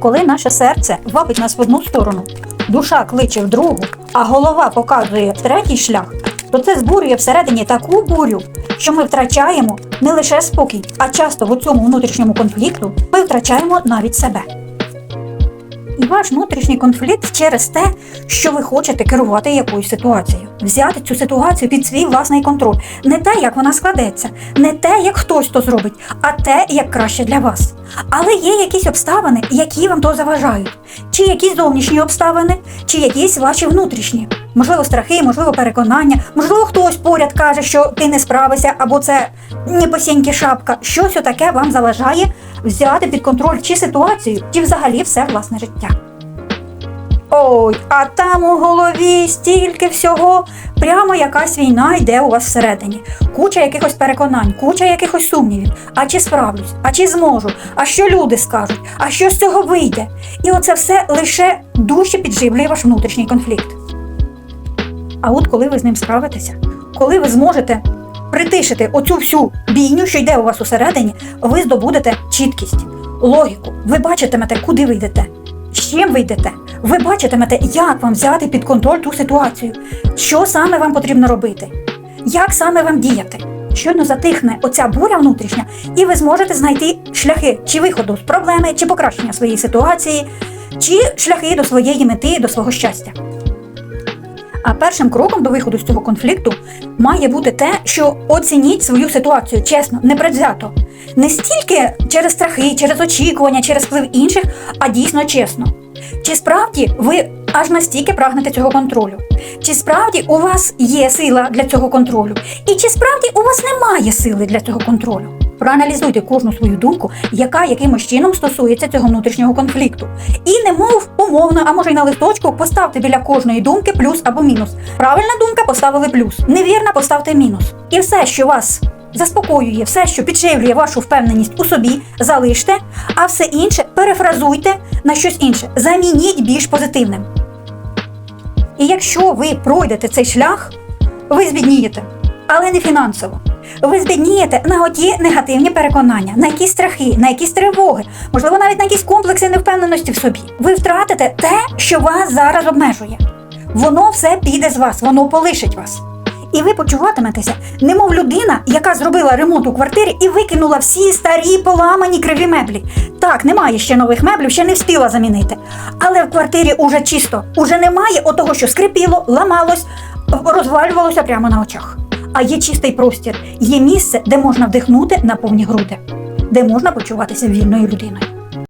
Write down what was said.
Коли наше серце вабить нас в одну сторону, душа кличе в другу, а голова показує третій шлях, то це збурює всередині таку бурю, що ми втрачаємо не лише спокій, а часто в цьому внутрішньому конфлікту ми втрачаємо навіть себе. І ваш внутрішній конфлікт через те, що ви хочете керувати якоюсь ситуацією, взяти цю ситуацію під свій власний контроль. Не те, як вона складеться, не те, як хтось то зробить, а те, як краще для вас. Але є якісь обставини, які вам то заважають. Чи якісь зовнішні обставини, чи якісь ваші внутрішні. Можливо, страхи, можливо, переконання, можливо, хтось поряд каже, що ти не справишся, або це непосіньки шапка. Щось таке вам заважає взяти під контроль чи ситуацію, чи взагалі все власне життя. Ой, а там у голові стільки всього, прямо якась війна йде у вас всередині. Куча якихось переконань, куча якихось сумнівів. А чи справлюсь, а чи зможу, а що люди скажуть, а що з цього вийде? І оце все лише дужче підживлює ваш внутрішній конфлікт. А от коли ви з ним справитеся, коли ви зможете притишити оцю всю бійню, що йде у вас усередині, ви здобудете чіткість, логіку. Ви бачитимете, куди ви йдете, з чим ви йдете. Ви бачитимете, як вам взяти під контроль ту ситуацію, що саме вам потрібно робити, як саме вам діяти. Щойно затихне оця буря внутрішня, і ви зможете знайти шляхи чи виходу з проблеми, чи покращення своєї ситуації, чи шляхи до своєї мети, до свого щастя. А першим кроком до виходу з цього конфлікту має бути те, що оцініть свою ситуацію чесно, непредвзято. Не стільки через страхи, через очікування, через вплив інших, а дійсно чесно. Чи справді ви аж настільки прагнете цього контролю? Чи справді у вас є сила для цього контролю? І чи справді у вас немає сили для цього контролю? Проаналізуйте кожну свою думку, яка якимось чином стосується цього внутрішнього конфлікту. І немов умовно, а може й на листочку, поставте біля кожної думки плюс або мінус. Правильна думка поставили плюс, невірна поставте мінус. І все, що вас заспокоює, все, що підживлює вашу впевненість у собі, залиште, а все інше перефразуйте на щось інше. Замініть більш позитивним. І якщо ви пройдете цей шлях, ви збіднієте, але не фінансово. Ви збіднієте на оті негативні переконання, на якісь страхи, на якісь тривоги, можливо, навіть на якісь комплекси невпевненості в собі. Ви втратите те, що вас зараз обмежує. Воно все піде з вас, воно полишить вас. І ви почуватиметеся, немов людина, яка зробила ремонт у квартирі і викинула всі старі поламані криві меблі. Так, немає ще нових меблів, ще не встигла замінити. Але в квартирі уже чисто, уже немає отого, що скрипіло, ламалось, розвалювалося прямо на очах. А є чистий простір, є місце, де можна вдихнути на повні груди, де можна почуватися вільною людиною.